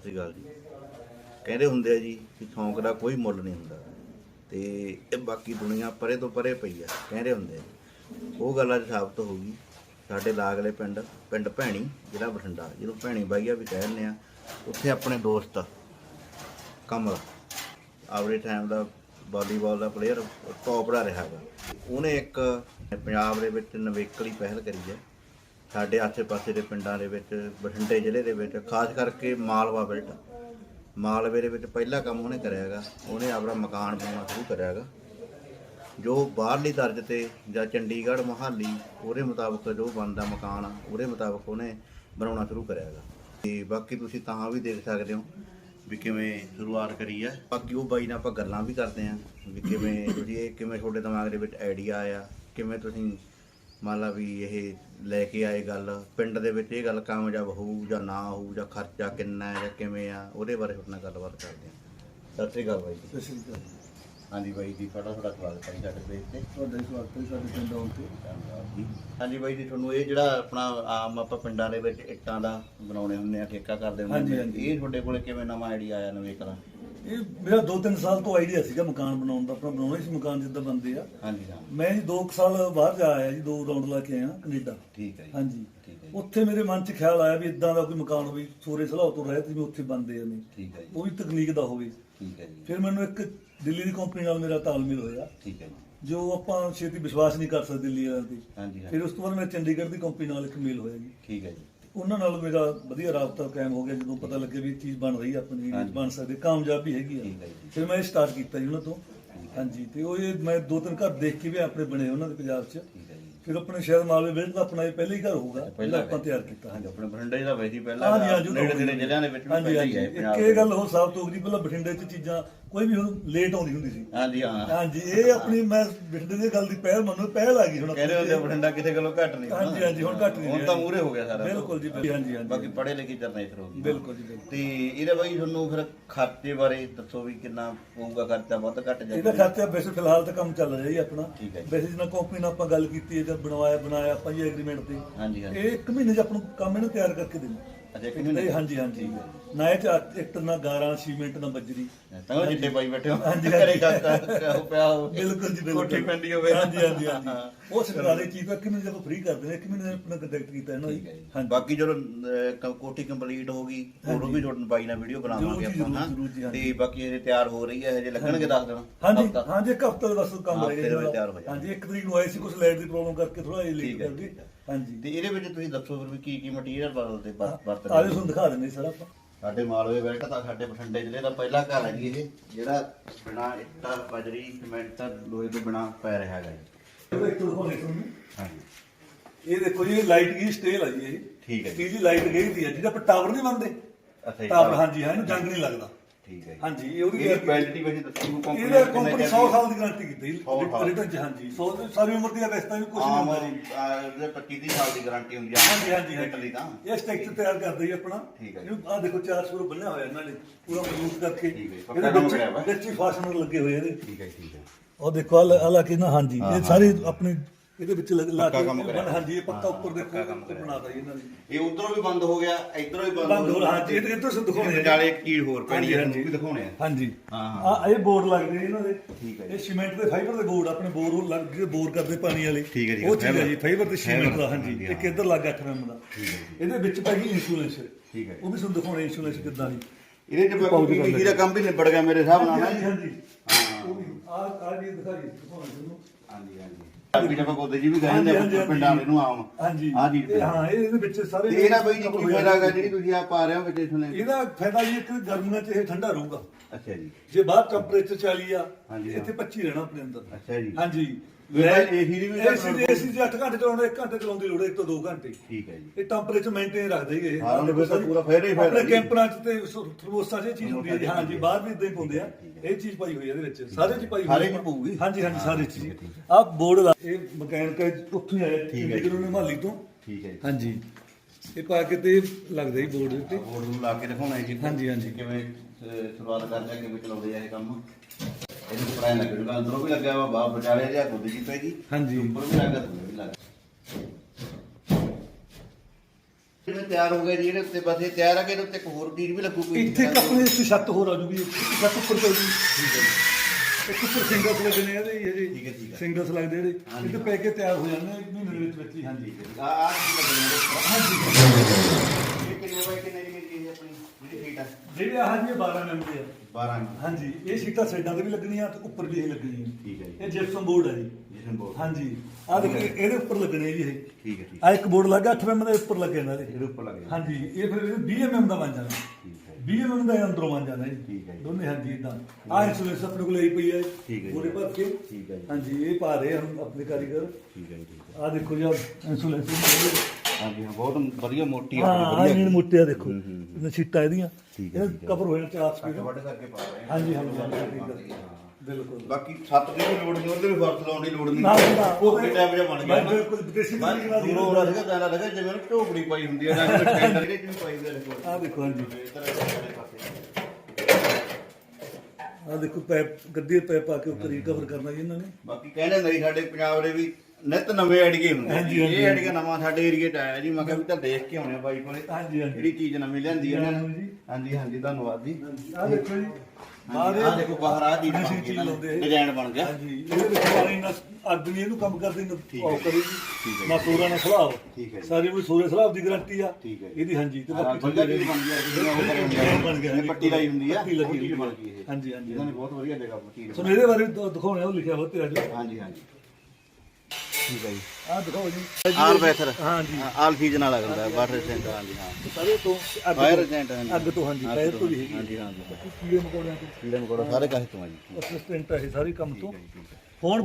ਸਤਿ ਸ੍ਰੀ ਅਕਾਲ ਜੀ। ਕਹਿੰਦੇ ਹੁੰਦੇ ਆ ਜੀ ਕਿ ਸ਼ੌਂਕ ਦਾ ਕੋਈ ਮੁੱਲ ਨਹੀਂ ਹੁੰਦਾ। ਤੇ ਇਹ ਬਾਕੀ ਦੁਨੀਆ ਪਰੇ ਤੋਂ ਪਰੇ ਪਈ ਆ, ਕਹਿੰਦੇ ਹੁੰਦੇ ਆ। ਉਹ ਗੱਲ ਅੱਜ ਸਾਬਤ ਹੋ ਗਈ। ਸਾਡੇ ਲਾਗਲੇ ਪਿੰਡ ਪਿੰਡ ਭੈਣੀ, ਜ਼ਿਲ੍ਹਾ ਬਠਿੰਡਾ। ਜਿਹਨੂੰ ਭੈਣੀ ਬਾਈਆ ਵੀ ਕਹਿੰਦੇ ਆ, ਉੱਥੇ ਆਪਣੇ ਦੋਸਤ ਕਮਲ। ਆਵਰੇ ਟਾਈਮ ਦਾ ਵਾਲੀਬਾਲ ਦਾ ਪਲੇਅਰ ਟੌਪ ਦਾ ਰਿਹਾ ਹੈਗਾ ਉਹਨੇ ਇੱਕ ਪੰਜਾਬ ਦੇ ਵਿੱਚ ਨਵੇਕਲੀ ਪਹਿਲ ਕਰੀ ਹੈ ਸਾਡੇ ਆਸੇ-ਪਾਸੇ ਦੇ ਪਿੰਡਾਂ ਦੇ ਵਿੱਚ, ਬਠਿੰਡੇ ਜ਼ਿਲ੍ਹੇ ਦੇ ਵਿੱਚ, ਖਾਸ ਕਰਕੇ ਮਾਲਵਾ ਬੈਲਟ। ਮਾਲਵੇ ਦੇ ਵਿੱਚ ਪਹਿਲਾ ਕੰਮ ਉਹਨੇ ਕਰਿਆਗਾ ਉਹਨੇ ਆਪਣਾ ਮਕਾਨ ਬਣਾਉਣਾ ਸ਼ੁਰੂ ਕਰਿਆਗਾ ਜੋ ਬਾਹਰਲੀ ਦਰਜ ਤੇ ਜਾਂ ਚੰਡੀਗੜ੍ਹ ਮੋਹਾਲੀ, ਉਹਦੇ ਮੁਤਾਬਕ ਜੋ ਬਣਦਾ ਮਕਾਨ ਆ ਉਹਦੇ ਮੁਤਾਬਕ ਉਹਨੇ ਬਣਾਉਣਾ ਸ਼ੁਰੂ ਕਰਿਆਗਾ ਤੇ ਬਾਕੀ ਤੁਸੀਂ ਤਾਂ ਵੀ ਦੇਖ ਸਕਦੇ ਹੋ ਵੀ ਕਿਵੇਂ ਸ਼ੁਰੂਆਤ ਕਰੀ ਆ ਬਾਕੀ ਉਹ ਬਾਈ ਨਾਲ ਆਪਾਂ ਗੱਲਾਂ ਵੀ ਕਰਦੇ ਆ ਵੀ ਕਿਵੇਂ, ਤੁਸੀਂ ਇਹ ਕਿਵੇਂ ਤੁਹਾਡੇ ਦਿਮਾਗ ਦੇ ਵਿੱਚ ਆਈਡੀਆ ਆਇਆ, ਕਿਵੇਂ ਤੁਸੀਂ ਮੰਨ ਲਾ ਵੀ ਇਹ ਲੈ ਕੇ ਆਏ ਗੱਲ ਪਿੰਡ ਦੇ ਵਿੱਚ ਇਹ ਗੱਲ ਕਾਮਯਾਬ ਹੋਊ ਜਾਂ ਨਾ ਹੋਊ ਜਾਂ ਖਰਚਾ ਕਿੰਨਾ ਹੈ ਜਾਂ ਕਿਵੇਂ ਆ ਉਹਦੇ ਬਾਰੇ ਤੁਹਾਡੇ ਨਾਲ ਗੱਲਬਾਤ ਕਰਦੇ ਆ ਸਤਿ ਸ੍ਰੀ ਅਕਾਲ ਬਾਈ ਜੀ। ਸਤਿ ਸ਼੍ਰੀ ਅਕਾਲ ਹਾਂਜੀ ਬਾਈ ਜੀ ਤੁਹਾਡਾ ਤੁਹਾਡਾ ਸਵਾਗਤ ਹੈ ਜੀ ਸਾਡੇ ਪੇਜ ਤੇ। ਤੁਹਾਡਾ ਹੀ ਸਵਾਗਤ ਹੈ ਸਾਡੇ ਪਿੰਡ ਆਉਣ ਤੇ। ਜੀ। ਹਾਂਜੀ ਬਾਈ ਜੀ ਤੁਹਾਨੂੰ ਇਹ ਜਿਹੜਾ ਆਪਣਾ ਆਮ ਆਪਾਂ ਪਿੰਡਾਂ ਦੇ ਵਿੱਚ ਇੱਟਾਂ ਦਾ ਬਣਾਉਣੇ ਹੁੰਦੇ ਆ ਠੇਕਾ ਕਰਦੇ ਹੁੰਦੇ ਆ। ਇਹ ਤੁਹਾਡੇ ਕੋਲੇ ਕਿਵੇਂ ਨਵਾਂ ਆਈਡੀਆ ਆਇਆ ਨਵੇਂ ਕਰਾਂ ਇਹ ਮੇਰਾ 2-3 ਸਾਲ ਤੋਂ ਆਈਡੀਆ ਸੀਗਾ ਮਕਾਨ ਬਣਾਉਣ ਦਾ ਆਪਣਾ ਬਣਾਉਣਾ ਸੀ ਮਕਾਨ ਜਿੱਦਾਂ ਬੰਦੇ ਆ। ਹਾਂਜੀ ਹਾਂ। ਮੈਂ ਜੀ 2 ਸਾਲ ਬਾਹਰ ਜਾ ਆਇਆ ਜੀ ਦੋ ਰਾਉਂਡ ਲਾ ਕੇ ਆਇਆ ਕੈਨੇਡਾ। ਠੀਕ ਹੈ ਜੀ। ਹਾਂਜੀ। ਠੀਕ ਹੈ ਜੀ। ਉੱਥੇ ਮੇਰੇ ਮਨ 'ਚ ਖਿਆਲ ਆਇਆ ਵੀ ਇਦਾਂ ਦਾ ਕੋਈ ਮਕਾਨ ਹੋਵੇ ਸੋਰੇ ਸਲਾਹ ਤੋਂ ਰਹਿਤ ਵੀ ਉੱਥੇ ਬੰਦੇ ਆ ਨੇ ਠੀਕ ਹੈ ਜੀ। ਉਹ ਵੀ ਤਕਨੀਕ ਦਾ ਹੋਵੇ। ਠੀਕ ਹੈ ਜੀ। ਫਿਰ ਮੈਨੂੰ ਇੱਕ ਦਿੱਲੀ ਦੀ ਕੰਪਨੀ ਨਾਲ ਮੇਰਾ ਤਾਲਮੇਲ ਹੋਇਆ। ਠੀਕ ਹੈ ਜੀ। ਜੋ ਆਪਾਂ ਛੇਤੀ ਵਿਸ਼ਵਾਸ ਨਹੀਂ ਕਰ ਸਕਦੇ ਦਿੱਲੀ ਵਾਲਿਆਂ ਤੇ। ਹਾਂਜੀ ਹਾਂ। ਫਿਰ ਉਸ ਤੋਂ ਬਾਅਦ ਮੈਂ ਚੰਡੀਗੜ੍ਹ ਦੀ ਕੰਪਨੀ ਨਾਲ ਇੱਕ ਮੇਲ ਹੋਇਆ ਜੀ। ਠੀਕ ਹੈ ਜੀ। ਉਹਨਾਂ ਨਾਲ ਮੇਰਾ ਵਧੀਆ ਰਾਬਤਾ ਕਾਇਮ ਹੋ ਗਿਆ ਜਦੋਂ ਪਤਾ ਲੱਗਿਆ ਵੀ ਇਹ ਚੀਜ਼ ਬਣ ਰਹੀ ਆ ਆਪਣੀ ਹਾਂਜੀ। ਬਣ ਸਕਦੀ ਕਾਮਯਾਬ ਹੈਗੀ ਆ। ਫਿਰ ਮੈਂ ਇਹ ਸਟਾਰਟ ਕੀਤਾ ਜੀ ਉਹਨਾਂ ਤੋਂ। ਹਾਂਜੀ ਤੇ ਉਹ ਇਹ ਮੈਂ ਦੋ ਤਿੰਨ ਘਰ ਦੇਖ ਕੇ ਵੀ ਆਪਣੇ ਬਣੇ ਉਹਨਾਂ ਦੇ ਪੰਜਾਬ 'ਚ। ਫਿਰ ਆਪਣੇ ਸ਼ਹਿਰ ਮਾਲਵੇ ਬਿਲਡ ਦਾ ਆਪਣਾ ਇਹ ਪਹਿਲਾ ਹੀ ਘਰ ਹੋਊਗਾ ਪਹਿਲਾ ਆਪਾਂ। ਤਿਆਰ ਕੀਤਾ ਹਾਂਜੀ। ਆਪਣੇ ਬਠਿੰਡੇ ਦਾ ਵੈਸੀ ਪਹਿਲਾਂ ਤਾਂ ਨੇੜੇ ਨੇੜੇ। ਜ਼ਿਲ੍ਹਿਆਂ ਦੇ ਵਿੱਚ ਵੀ ਪਹਿਲਾਂ ਹੀ ਹੈ ਪੰਜਾਬ ਦੇ। ਇਹ ਗੱਲ ਹੋ ਸਾਬਤ ਹੋ ਗਈ ਪਹਿਲਾਂ ਬਠਿੰਡੇ 'ਚ ਚੀਜ਼ਾਂ ਕੋਈ ਵੀ ਹੁਣ ਲੇਟ ਆਉਂਦੀ ਹੁੰਦੀ ਸੀ। ਹਾਂਜੀ ਹਾਂ। ਹਾਂਜੀ ਇਹ ਆਪਣੀ ਮੈਂ ਬਠਿੰਡੇ ਦੀ ਗੱਲ ਦੀ ਪਹਿਲ ਮੰਨੋ ਪਹਿਲ ਆ ਗਈ ਹੁਣ ਕਹਿੰਦੇ ਹੁੰਦੇ ਬਠਿੰਡਾ ਕਿਸੇ ਕੋਲੋਂ ਘੱਟ ਨਹੀਂ। ਹਾਂਜੀ ਹਾਂਜੀ ਹੁਣ ਘੱਟ ਨਹੀਂ ਹੁਣ ਤਾਂ। ਮੂਰੇ ਹੋ ਗਿਆ ਸਾਰਾ। ਬਿਲਕੁਲ ਜੀ ਹਾਂਜੀ ਹਾਂਜੀ। ਬਾਕੀ ਪੜ੍ਹੇ ਲਿਖੇ ਚਰਨਾ ਇਸ ਹੋ ਗਈ ਬਿਲਕੁਲ ਜੀ ਬਿਲਕੁਲ। ਤੇ ਇਹਦੇ ਬਾਈ ਤੁਹਾਨੂੰ ਫਿਰ ਖਰਚੇ ਬਾਰੇ ਦੱਸੋ ਵੀ ਕਿੰਨਾ ਪਊਗਾ ਖਰਚਾ ਵੱਧ ਘੱਟ ਇਹਦਾ ਜਾਏਗਾ ਖਰਚਾ ਵੈਸੇ ਫਿਲਹਾਲ ਤਾਂ ਕੰਮ ਚੱਲ ਰਿਹਾ ਜੀ ਆਪਣਾ। ਵੈਸੇ ਜਿਹਨਾਂ ਕੰਪਨੀ ਨਾਲ ਆਪਾਂ ਗੱਲ ਕੀਤੀ ਹੈ ਬਣਵਾਇਆ ਬਣਾਇਆ ਆਪਾਂ ਐਗਰੀਮੈਂਟ ਤੇ। ਹਾਂਜੀ ਹਾਂਜੀ। ਇਹ ਇੱਕ ਮਹੀਨੇ 'ਚ ਆਪਾਂ ਨੂੰ ਕੰਮ ਇਹਨੂੰ ਤਿਆਰ ਕਰਕੇ ਦੇਣਾ। ਅੱਛਾ ਇੱਕ ਇਹ ਹਾਂਜੀ ਹਾਂਜੀ। ਨਾ ਇਹ ਚ ਇੱਟ ਨਾ ਗਾਰਾਂ ਸੀਮੈਂਟ ਨਾ ਬੱਜਰੀ। ਤਾਂ ਉਹ ਜਿੱਡੇ ਪਾਈ ਬੈਠੇ ਹੋ। ਹਾਂਜੀ, ਘਰੇ ਕਰਤਾ ਉਹ ਪਿਆ ਹੋਵੇ। ਬਿਲਕੁਲ ਜੀ ਬਿਲਕੁਲ। ਕੋਠੀ ਪੈਂਦੀ ਹੋਵੇ। ਹਾਂਜੀ ਹਾਂਜੀ ਹਾਂਜੀ। ਉਹ ਸਰਕਾਰੀ ਚੀਜ਼ ਮਹੀਨੇ 'ਚ ਆਪਾਂ ਫ੍ਰੀ ਕਰਦੇ ਨੇ ਇੱਕ ਮਹੀਨੇ ਦਾ ਆਪਣਾ ਕੰਟੈਕਟ ਕੀਤਾ ਇਹਨਾਂ ਠੀਕ ਹੈ ਜੀ। ਹਾਂਜੀ। ਬਾਕੀ ਜਦੋਂ ਅਹ, ਕ- ਕੋਠੀ ਕੰਪਲੀਟ ਹੋ ਗਈ ਉਦੋਂ ਵੀ ਤੁਹਾਡੇ ਬਾਈ ਨਾਲ ਵੀਡੀਓ ਬਣਾਵਾਂਗੇ ਜ਼ਰੂਰ ਜੀ, ਆਪਾਂ ਹਾਂ। ਜ਼ਰੂਰ ਜੀ, ਹਾਂਜੀ। ਤੇ ਬਾਕੀ ਇਹ ਤਿਆਰ ਹੋ ਰਹੀ ਹੈ ਹਜੇ ਲੱਗਣਗੇ ਦੱਸ ਦੇਣਾ ਹਾਂਜੀ ਹਫ਼ਤਾ। ਹਾਂਜੀ ਇੱਕ ਹਫ਼ਤੇ ਦਾ ਬਸ ਕੰਮ ਹਫ਼ਤੇ ਰਹਿ ਦੇ ਵਿੱਚ ਗਿਆ ਤਿਆਰ ਹੋ ਜਾਣਾ। ਹਾਂਜੀ ਇੱਕ ਤਰੀਕ ਨੂੰ ਆਏ ਸੀ ਕੁਝ ਲਾਈਟ ਦੀ ਪ੍ਰੋਬਲਮ ਕਰਕੇ ਥੋੜਾ ਜਿਹਾ ਠੀਕ ਲੇਟ ਹੈ, ਕਰ ਗਏ ਠੀਕ ਹੈ। ਹਾਂਜੀ। ਤੇ ਇਹਦੇ ਵਿੱਚ ਤੁਸੀਂ ਦੱਸੋ ਫਿਰ ਵੀ ਕੀ ਕੀ ਮਟੀਰੀਅਲ ਬਦਲਦੇ ਵਰਤਦੇ ਆਜੋ ਤੁਹਾਨੂੰ ਦਿਖਾ ਦਿੰਦੇ ਸਰ ਆਪਾਂ। ਸਾਡੇ ਮਾਲਵੇ ਬੈਠਾ ਤਾਂ ਸਾਡੇ ਬਠਿੰਡੇ ਜ਼ਿਲ੍ਹੇ ਦਾ ਪਹਿਲਾ ਘਰ ਹੈ ਜੀ ਇਹ ਜਿਹੜਾ ਬਿਨਾ ਇੱਟਾਂ ਬਜਰੀ ਸੀਮੈਂਟ ਲੋਹੇ ਤੋਂ ਬਿਨਾ ਪੈ ਰਿਹਾ ਹੈਗਾ ਜੀ। ਇਹ ਇੱਕ ਦਿਖਾਉਂਦੇ ਤੁਹਾਨੂੰ। ਹਾਂਜੀ। ਇਹ ਦੇਖੋ ਜੀ ਲਾਈਟ ਗਈ ਸਟੇਲ ਆ ਜੀ ਇਹ। ਠੀਕ ਹੈ ਜੀ। ਜੀ ਲਾਈਟ ਗਈ ਦੀ ਆ ਜਿਹਦਾ ਆਪਾਂ ਟਾਵਰ ਨਹੀਂ ਬੰਦੇ ਅੱਛਾ ਜੀ ਟਾਵਰ ਹਾਂਜੀ ਹਾਂ ਇਹਨੂੰ ਜੰਗ ਨਹੀਂ ਲੱਗਦਾ। ਠੀਕ ਹੈ ਹਾਂਜੀ ਇਹ ਉਹਦੀ ਇਹ guarantee- ਵਿੱਚ ਦੱਸੋ ਕੰਪਨੀ ਇਹਦਾ ਕੰਪਨੀ 100 ਸਾਲ ਦੀ ਗਾਰੰਟੀ ਕੀਤੀ ਸੌ ਸਾਲ। ਰਿਟਰਨ ਚ ਹਾਂਜੀ। 100 ਸਾਰੀ ਉਮਰ ਦੀ ਰਸਤਾ ਵੀ ਕੁਝ ਨਹੀਂ ਆਮ ਹੁੰਦਾ। ਜੀ ਇਹਦੇ 25 30 ਸਾਲ ਦੀ ਗਾਰੰਟੀ ਹੁੰਦੀ ਆ ਹਾਂਜੀ ਹਾਂਜੀ ਦੀ ਤਾਂ। ਇਹ ਸਟ੍ਰਕਚਰ ਤਿਆਰ ਕਰਦੇ ਜੀ ਆਪਣਾ। ਠੀਕ ਹੈ ਜੀ। ਆਹ ਦੇਖੋ ਚਾਰ ਸੌ ਬੰਨਿਆ ਹੋਇਆ ਇਹਨਾਂ ਨੇ ਪੂਰਾ ਮਜ਼ਬੂਤ ਕਰਕੇ। ਠੀਕ ਹੈ ਜੀ, ਪੱਕਾ ਇਹਦੇ ਕੰਮ ਵਿੱਚ ਕਰਿਆ ਹੋਇਆ। ਵਿੱਚ ਹੀ ਫਾਸਨਰ ਲੱਗੇ ਹੋਏ ਇਹਦੇ। ਠੀਕ ਹੈ ਠੀਕ ਹੈ। ਉਹ ਦੇਖੋ ਕਿ ਨਾ ਹਾਂਜੀ। ਇਹ। ਸਾਰੇ ਆਪਣੇ ਇਹਦੇ ਵਿੱਚ ਲਾ ਪੱਕਾ ਕੇ ਕੰਮ ਕਰਿਆ। ਹਾਂਜੀ ਇਹ ਪੱਕਾ ਹਾਂ, ਉੱਪਰ ਪੱਕਾ ਕੰਮ ਕਰਿਆ। ਬਣਾਤਾ ਜੀ ਇਹਨਾਂ ਨੇ। ਇਹ ਉਧਰੋਂ ਵੀ ਬੰਦ ਹੋ ਗਿਆ ਇਧਰੋਂ ਵੀ ਬੰਦ ਬੰਦ ਹੋ ਰਿਹਾ, ਹਾਂਜੀ, ਇਹ- ਇੱਧਰ ਸੇ ਦਿਖਾਉਣੇ ਆ ਜੀ। ਵਿਚਾਲੇ ਹੋਰ ਪੈਣੀ ਹੈ ਤੁਹਾਨੂੰ ਵੀ ਦਿਖਾਉਣੇ ਆ। ਹਾਂਜੀ। ਹਾਂ, ਹਾਂ। ਆ ਇਹ ਬੋਰਡ ਲੱਗਦੇ ਨੇ ਇਹਨਾਂ ਦੇ। ਠੀਕ ਹੈ ਜੀ। ਇਹ ਸੀਮੈਂਟ ਦੇ ਫਾਈਬਰ ਦੇ ਬੋਰਡ ਆਪਣੇ ਬੋਰ ਲੱਗ ਜਿਹੜੇ ਬੋਰ ਕਰਦੇ ਪਾਣੀ ਵਾਲੇ। ਠੀਕ ਹੈ ਜੀ, ਉਹ ਚੀਜ਼ ਹੈ ਜੀ ਫਾਈਬਰ। ਤੇ ਸੀਮੈਂਟ ਦਾ ਹਾਂਜੀ। ਹਾਂਜੀ, ਇੱਕ ਇੱਧਰ ਲੱਗ 8 mm ਦਾ। ਠੀਕ ਹੈ ਜੀ। ਇਹਦੇ ਵਿੱਚ ਪੈ ਗਈ ਇੰਸ਼ੋਰੈਂਸ ਠੀਕ ਹੈ ਜੀ। ਉਹ ਵੀ ਤੁਹਾਨੂੰ ਦਿਖਾਉਣੇ ਇੰਸ਼ੋਰੈਂਸ ਕਿੱਦਾਂ ਦੀ। ਇਹਦੇ ਚ ਦਾ ਕੰਮ ਵੀ ਨਿਬੜ ਗਿਆ ਮੇਰੇ ਹਿਸਾਬ ਨਾਲ ਹਾਂਜੀ ਹਾਂਜੀ। ਹਾਂ। ਉਹ ਵੀ ਆ ਆ ਜੀ ਦਿਖਾਈ ਦਿਖਾਉਣੇ ਹਾਂਜੀ ਹਾਂਜੀ। ਜੀ ਵੀ ਹਾਂਜੀ, ਆ ਪਿੰਡਾਂ ਵਾਲੇ ਨੂੰ ਆਮ ਹਾਂਜੀ। ਆ ਜੀ ਹਾਂ ਇਹ ਇਹਦੇ ਵਿੱਚ ਸਾਰੇ ਇਹਦਾ ਬਈ ਜੀ ਕੀ ਫਾਇਦਾ ਹੈਗਾ ਜਿਹੜੀ ਤੁਸੀਂ ਆ ਪਾ ਰਹੇ ਹੋ ਵਿੱਚ ਇਸਨੇ ਇਹਦਾ ਫਾਇਦਾ ਜੀ ਇੱਕ ਗਰਮੀਆਂ 'ਚ ਇਹ ਠੰਡਾ ਰਹੂਗਾ। ਅੱਛਾ ਜੀ। ਜੇ ਬਾਹਰ ਟੈਂਪਰੇਚਰ 40 ਆ ਹਾਂਜੀ, ਇੱਥੇ 25 ਰਹਿਣਾ ਆਪਣੇ ਅੰਦਰ। ਅੱਛਾ ਜੀ। ਹਾਂਜੀ। ਵੀ ਭਾਈ AC ਦੀ ਵੀ ਤਾਂ ਏਸੀ ਦੀ ਏਸੀ ਦੀ 8 ਘੰਟੇ ਚਲਾਉਣਾ 1 ਘੰਟੇ ਚਲਾਉਣ ਦੀ ਲੋੜ ਹੈ 1 ਤੋਂ 2 ਘੰਟੇ। ਠੀਕ ਹੈ ਜੀ। ਇਹ ਟੈਂਪਰੇਚਰ ਮੇਨਟੇਨ ਰੱਖਦੇ ਹੀ ਇਹ। ਹਾਂ, ਤਾਂ ਪੂਰਾ ਫਾਇਦਾ ਹੀ ਫਾਇਦਾ ਆਪਣੇ ਜੀ। ਕੈਂਪਰਾਂ 'ਚ ਤੇ ਥਰਮੋਸਟਾਟ 'ਚ ਇਹ ਚੀਜ਼ ਹੁੰਦੀ ਹੈ ਜੀ। ਹਾਂ ਬਾਹਰ ਵੀ ਇਦਾਂ ਹੀ ਪਾਉਂਦੇ ਆ। ਇਹ ਚੀਜ਼ ਪਾਈ ਹੋਈ ਹੈ ਇਹਦੇ ਵਿੱਚ। ਸਾਰੇ 'ਚ ਪਾਈ ਹੋਈ ਸਾਰੇ ਹੈ। 'ਚ ਪਊਗੀ? ਹਾਂਜੀ ਹਾਂਜੀ ਸਾਰੇ 'ਚ ਜੀ ਹੈ, ਆਹ ਬੋਰਡ ਲਾ ਇਹ ਮਕੈਨਿਕ ਉੱਥੋਂ ਹੀ ਆਇਆ ਠੀਕ ਹੈ ਜੀ। ਚੰਡੀਗੜ੍ਹ ਮਹਾਲੀ ਤੋਂ। ਠੀਕ ਹੈ ਜੀ। ਹਾਂਜੀ। ਇਹ ਪਾ ਕੇ ਤੇ ਲੱਗਦਾ ਹੀ ਬੋਰਡ ਉੱਤੇ। ਬੋਰਡ ਨੂੰ ਲਾ ਕੇ ਦਿਖਾਉਣਾ ਹੈ ਜੀ। ਹਾਂਜੀ, ਹਾਂਜੀ। ਕਿਵੇਂ ਸ਼ੁਰੂਆਤ ਕਰਦੇ ਆ ਕਿਵੇਂ ਚਲਾਉਂਦੇ ਆ ਇਹ ਕੰਮ। ਇਹਨੂੰ ਪਰਾਇਆ ਲੱਗੇਗਾ ਅੰਦਰੋਂ ਵੀ ਲੱਗਿਆ ਵਾ ਬਾਹਰ ਵਿਚਾਲੇ ਜਿਹਾ ਗੁੱਦ ਜੀ ਪੈਗੀ ਹਾਂਜੀ। ਉੱਪਰ ਵੀ ਲੱਗਾ ਥੱਲੇ ਵੀ ਲੱਗਾ ਤਿਆਰ ਹੋ ਗਿਆ ਜੀ ਇਹਦੇ ਉੱਤੇ ਬਸ ਇਹ ਤਿਆਰ ਆ ਕਿ ਇਹਦੇ ਉੱਤੇ ਇੱਕ ਹੋਰ ਵੀ ਲੱਗੂ ਕੋਈ? ਇੱਥੇ ਕੱਪੜੇ ਦੀ ਛੱਤ ਹੋਰ ਆ ਜੂਗੀ ਛੱਤ ਉੱਪਰ ਜੂਗੀ ਠੀਕ ਹੈ ਇੱਕ ਉੱਪਰ ਸਿੰਗਲਸ ਲੱਗਣੇ ਆ ਇਹਦੇ ਜੀ। ਠੀਕ ਹੈ, ਠੀਕ ਹੈ। ਸਿੰਗਲਸ ਲੱਗਦੇ ਜਿਹੜੇ ਇਹਦੇ ਪੈ ਕੇ ਤਿਆਰ ਹੋ ਜਾਂਦੇ ਆ ਇੱਕ ਮਹੀਨੇ ਦੇ ਵਿੱਚ ਵਿੱਚ ਹੀ। ਹਾਂਜੀ। ਆ ਆ ਕੀ ਲੱਗਣਾ ਇਹ ਕਿੰਨੇ ਬਾਈ ਕਿੰਨੇ ਦੀ ਮਿਲਦੀ ਹੈ ਆਪਣੀ ਜਿਹੜੀ ਸੀਟ ਆ ਜਿਹੜੇ ਆਹ ਜੀ 12 ਨੰਬਰ ਆ। 12 ਹਾਂਜੀ ਇਹ ਸੀਟਾਂ ਸਾਈਡਾਂ ਤੇ ਵੀ ਲੱਗਣੀਆਂ ਤੇ ਉੱਪਰ ਵੀ ਇਹ ਲੱਗਣੀਆਂ। ਠੀਕ ਹੈ ਜੀ। ਇਹ ਜਿਪਸਮ ਬੋਰਡ ਹੈ ਜੀ। ਜਿਸਨ ਬੋਲ ਹਾਂਜੀ। ਆਹ ਦੇਖੋ ਇਹ- ਇਹਦੇ ਉੱਪਰ ਲੱਗਣੇ ਜੀ ਇਹ। ਠੀਕ ਹੈ ਠੀਕ ਆ ਇੱਕ ਬੋਰਡ ਲੱਗਾ 8 mm ਦਾ ਉੱਪਰ ਲੱਗੇ ਇਹਨਾਂ ਦੇ। ਇਹਦੇ ਉੱਪਰ ਲੱਗ। ਹਾਂਜੀ ਇਹ ਫਿਰ ਇਹ 20 mm ਦਾ ਬਣ ਜਾਣਾ। ਠੀਕ ਹੈ 20 mm ਦਾ ਇਹ ਅੰਦਰੋਂ ਬਣ ਜਾਣਾ ਠੀਕ ਜੀ ਹੈ ਜੀ। ਦੋਨੇ ਹਾਂਜੀ ਇਦਾਂ ਆਹ ਇੰਸੂਲੈਂਸ ਆਪਣੇ ਕੋਲ ਆਈ ਪਈ ਹੈ। ਠੀਕ ਹੈ ਜੀ। ਪੂਰੇ ਭਰ ਕੇ। ਠੀਕ ਹੈ ਜੀ। ਹਾਂਜੀ ਇਹ ਪਾ ਰਹੇ ਹਨ ਆਪਣੇ ਕਾਰੀਗਰ। ਠੀਕ ਹੈ ਜੀ, ਠੀਕ ਹੈ। ਆਹ ਦੇਖੋ ਜੀ ਇੰਸੂਲੈਂਸ ਹਾਂਜੀ ਹਾਂ ਬਹੁਤ ਵਧੀਆ ਮੋਟੀ ਹਾਂ ਆਹ ਇਹਨਾਂ ਮੋਟੇ ਆ ਦੇਖੋ ਹੂੰ, ਹੂੰ, ਇਹਨਾਂ ਸੀਟਾਂ ਇਹਦੀਆਂ। ਠੀਕ ਹੈ, ਇਹ ਠੀਕ ਹੈ। ਕਵਰ ਹੋ ਜਾਣਾ ਚਾਰ ਕੱਟ ਸਪੀਡ ਵੱਢ ਕਰਕੇ ਪਾ ਰਹੇ ਹਾਂ ਹਾਂਜੀ ਹਾਂਜੀ ਹਾਂਜੀ, ਠੀਕ ਹੈ। ਹਾਂ। ਬਿਲਕੁਲ। ਬਾਕੀ ਛੱਤ ਦੀ ਵੀ ਲੋੜ ਨਹੀਂ ਉਹਦੇ ਵੀ ਫਰਸ਼ ਲਾਉਣ ਦੀ ਲੋੜ ਨਹੀਂ। ਨਾ, ਨਾ, ਉਹ ਕਿਤੇ ਟਾਈਪ ਜਿਹਾ ਬਣ ਗਿਆ ਨਾ। ਬਿਲਕੁਲ ਵਿਦੇਸ਼ੀ ਮੈਂ ਤਰੀਕੇ ਨਾਲ ਦੂਰੋਂ ਹੋ ਰਿਹਾ ਤਾਂ ਲੱਗਾ ਜਿਵੇਂ ਨਾ ਝੋਪੜੀ ਪਾਈ ਹੁੰਦੀ ਹੈ ਨਾ ਟੈਂਡਰ ਦੇ ਵਿੱਚ ਪਾਈ ਹੁੰਦੀ ਹੈ ਦੇਖੋ। ਆਹ ਦੇਖੋ ਹਾਂਜੀ। ਇਸ ਤਰ੍ਹਾਂ ਦੇ ਸਾਰੇ ਪਾਸੇ। ਆਹ ਦੇਖੋ ਪੈਪ ਗੱਦੀ ਪੈਪ ਪਾ ਕੇ ਉੱਪਰ ਹੀ ਕਵਰ ਕਰਨਾ ਜੀ ਇਹਨਾਂ ਨੇ। ਬਾਕੀ ਕਹਿੰਦੇ ਹੁੰਦੇ ਸੀ ਸਾਡੇ ਪੰਜਾਬ ਦੇ ਵੀ ਨਿਤ ਨਵੇਂ ਆਈਡੀਏ ਹੁੰਦੇ ਹਾਂਜੀ, ਸੀ। ਹਾਂਜੀ, ਇਹ ਆਈਡੀਆ ਨਵਾਂ ਸਾਡੇ ਏਰੀਏ 'ਚ ਆਇਆ ਜੀ ਮੈਂ ਕਿਹਾ ਵੀ ਤਾਂ ਦੇਖ ਕੇ ਆਉਣੇ ਆ ਬਾਈ ਕੋਲੇ ਹਾਂਜੀ ਹਾਂਜੀ ਜਿਹੜੀ ਚੀਜ਼ ਨਵੀਂ ਲਿਆਂਦੀ ਹੈ ਨਾ ਹਾਂਜੀ, ਜੀ। ਹਾਂਜੀ ਹਾਂਜੀ ਧੰਨਵਾਦ ਜੀ ਆਹ ਦੇਖੋ ਜੀ ਹਾਂਜੀ, ਆਹ ਦੇਖੋ ਬਾਹਰ ਆ ਚੀਜ਼ ਬਣ ਗਈ ਨਾ, ਆ। ਡਿਜ਼ਾਈਨ ਬਣ ਗਿਆ ਹਾਂਜੀ ਇਹਦੇ ਵਿੱਚ ਪਾਣੀ ਨਾਲ ਅੱਗ ਨਹੀਂ ਇਹਨੂੰ ਕੰਮ ਕਰਦੇ ਨਾ ਠੀਕ ਉਹ ਹੈ। ਕਰੀ ਠੀਕ ਹੈ। ਨਾ ਸੋਰਾ ਨਾ ਸਲਾਬ ਠੀਕ ਹੈ ਜੀ। ਸਾਰੀ ਉਹ ਸੋਰੇ ਸਲਾਬ ਦੀ ਗਾਰੰਟੀ ਆ ਠੀਕ ਹੈ ਜੀ। ਇਹਦੀ ਹਾਂਜੀ ਤੇ ਬਾਕੀ ਬੰਦਾ ਚੀਜ਼ ਬਣ ਗਿਆ ਜਿਹਨਾਂ ਉਹ ਹੁੰਦੇ ਆ। ਬਣ ਗਿਆ ਪੱਟੀ ਲਾਈ ਹੁੰਦੀ ਆ ਪੱਟੀ ਲੱਗੀ ਉਹ ਚੀਜ਼ ਹੁੰਦੀ ਆ। ਬਣ ਗਈ ਇਹ ਹਾਂਜੀ, ਹਾਂਜੀ। ਇਹਨਾਂ ਨੇ ਬਹੁਤ ਵਧੀਆ ਜਗ੍ਹਾ ਚੀਜ਼ ਸੋ ਇਹਦੇ ਬਾਰੇ ਦ- ਦਿਖਾਉਣਾ ਉਹ ਲਿਖਿਆ ਹੋਇਆ ਤੇ ਅੱਜ ਹਾਂਜੀ ਹਾਂਜੀ ਠੀਕ ਹੈ ਜੀ। ਆਹ ਦਿਖਾਓ ਜੀ। ਆਲ ਬੈਥਰ ਹਾਂਜੀ। ਆਲ ਫੀਜ ਨਾਲ ਲੱਗਦਾ ਵਾਟਰ ਸੈਂਟਰ ਹਾਂਜੀ ਹਾਂ। ਸਾਰੇ ਤੋਂ ਫਾਇਰ ਏਜੰਟ ਹਾਂਜੀ। ਅੱਗ ਤੋਂ ਹਾਂਜੀ ਅੱਗ ਫਾਇਰ ਤੋਂ ਵੀ ਹੈਗੀ ਹਾਂਜੀ ਹਾਂਜੀ। ਕੀੜੇ ਮਕੌੜਿਆਂ ਤੋਂ। ਕੀੜੇ ਮਕੌੜੇ ਸਾਰੇ ਕਾਹੇ ਤੋਂ ਆ ਜੀ? ਅਸਿਸਟੈਂਟ ਹੈ ਸਾਰੇ ਕੰਮ ਤੋਂ। ਹੈ ਜੀ, ਹੈ। ਫੋਨ